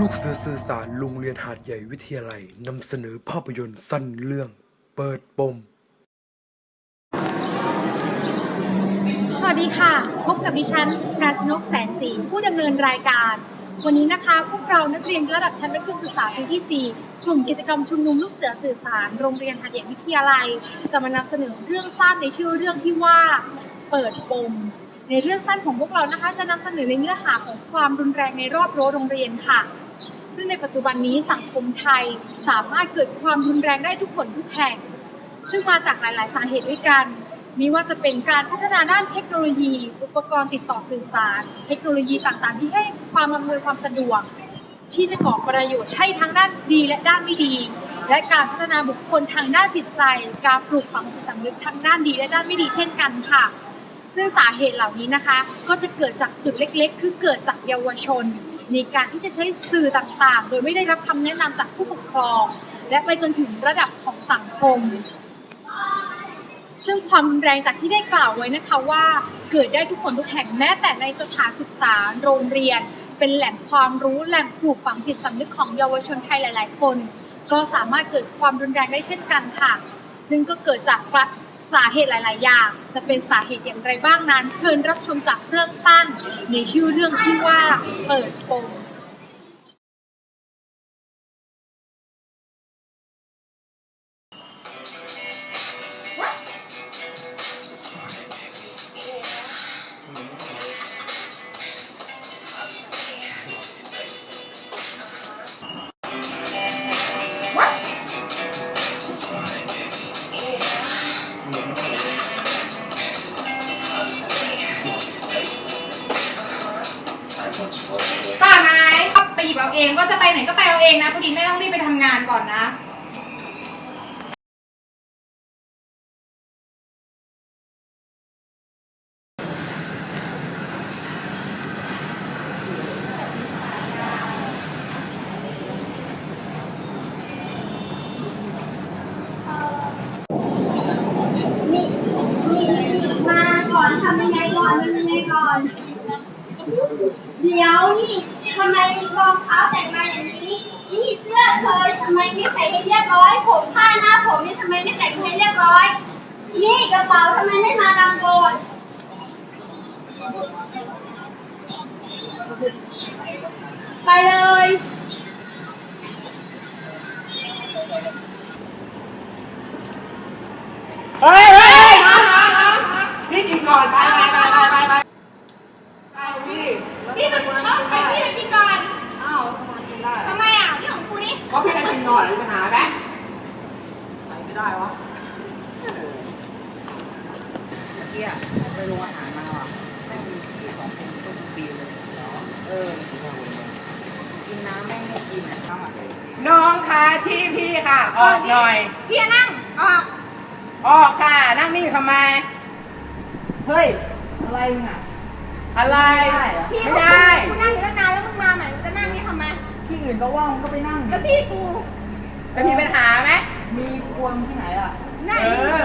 ลูกเสือสื่อสารโรงเรียนหาดใหญ่วิทยาลัยนำเสนอภาพยนตร์สั้นเรื่อง เปิดปม สวัสดีค่ะ พบกับดิฉันราชนกแสนศรีผู้ดำเนินรายการ วันนี้นะคะ พวกเรานักเรียนระดับชั้นมัธยมศึกษาปีที่ 4 กลุ่มกิจกรรมชุมนุมลูกเสือสื่อสาร โรงเรียนหาดใหญ่วิทยาลัย จะมานำเสนอเรื่องสั้นในชื่อเรื่องที่ว่า เปิดปม ในเรื่องสั้นของพวกเรานะคะ จะนำเสนอในเนื้อหาของความรุนแรงในรอบรั้วโรงเรียนค่ะ ซึ่งในปัจจุบันนี้สังคมไทยสามารถเกิดความรุนแรงได้ทุกคนทุกแห่ง ซึ่งมาจากหลาย ๆ สาเหตุด้วยกันมีว่าจะเป็นการพัฒนาด้านเทคโนโลยี อุปกรณ์ติดต่อสื่อสาร เทคโนโลยีต่างๆ ที่ให้ความอำนวยความสะดวก ที่จะก่อประโยชน์ให้ทั้งด้านดีและด้านไม่ดี และการพัฒนาบุคคลทางด้านจิตใจ การปลูกฝังจิตสำนึกทั้งด้านดีและด้านไม่ดีเช่นกันค่ะ ซึ่งสาเหตุเหล่านี้นะคะ ก็จะเกิดจากจุดเล็กๆ คือเกิดจากเยาวชน ในการที่จะใช้สื่อต่างๆ โดยไม่ได้รับคำแนะนำจากผู้ปกครอง และไปจนถึงระดับของสังคม ซึ่งความรุนแรงจากที่ได้กล่าวไว้นะคะว่า เกิดได้ทุกคนทุกแห่งแม้แต่ในสถานศึกษาโรงเรียน เป็นแหล่งความรู้แหล่งปลูกฝังจิตสำนึกของเยาวชนไทยหลาย ๆ คน ก็สามารถเกิดความรุนแรงได้เช่นกันค่ะ ซึ่งก็เกิดจาก สาเหตุหลาย ๆ อย่าง จะเป็นสาเหตุอย่างไรบ้างนั้น เชิญรับชมจากเรื่องสั้นในชื่อเรื่องที่ว่าเปิดโปง เอาเองก็จะไปไหนก็ไปเอาเองนะพอดีไม่ต้องรีบไปทำงานก่อนนะนี่นี่มาก่อนทำยังไงก่อนทำยังไงก่อน เดี๋ยวนี่ ทำไมรองเท้าแต่งมาอย่างนี้ นี่เสื้อเธอทำไมไม่ใส่ให้เรียบร้อย ผมผ้าหน้าผมนี่ทำไมไม่ใส่ให้เรียบร้อย นี่กระเป๋าทำไมไม่มาดำโดนไปเลยเฮ้ยเฮ้ยพี่กินก่อนไปไปไปไปพี่ พี่มันต้องไปพี่จะกินก่อน อ้าวทำไมกินได้ ทำไมอะนี่ของกูนี่ เพราะพี่จะ กินก่อนมีปัญหาไหมใส่ไม่ได้วะเมื่อกี้อะไปโรงอาหารมาว่ะแม่งมีพี่สองคนทุกปีเลยเออกินน้ำแม่งไม่กินนะครับน้องคะที่พี่ค่ะ ออกหน่อย พี่จะนั่ง ออก ออกค่ะ นั่งนี่อยู่ทำไม เฮ้ย อะไรมึงอะอะไร พี่ไม่กูได้ กูนั่งอยู่ตั้งนานแล้วมึงมาใหม่มึงจะนั่งนี่ทำไม ที่อื่นก็ว่างก็ไปนั่ง แล้วที่กู จะมีปัญหาไหมมีควงที่ไหนอะหน้าเอดีอ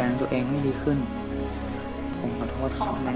แปลงตัวเองให้ดีขึ้น ผมขอโทษครับแม่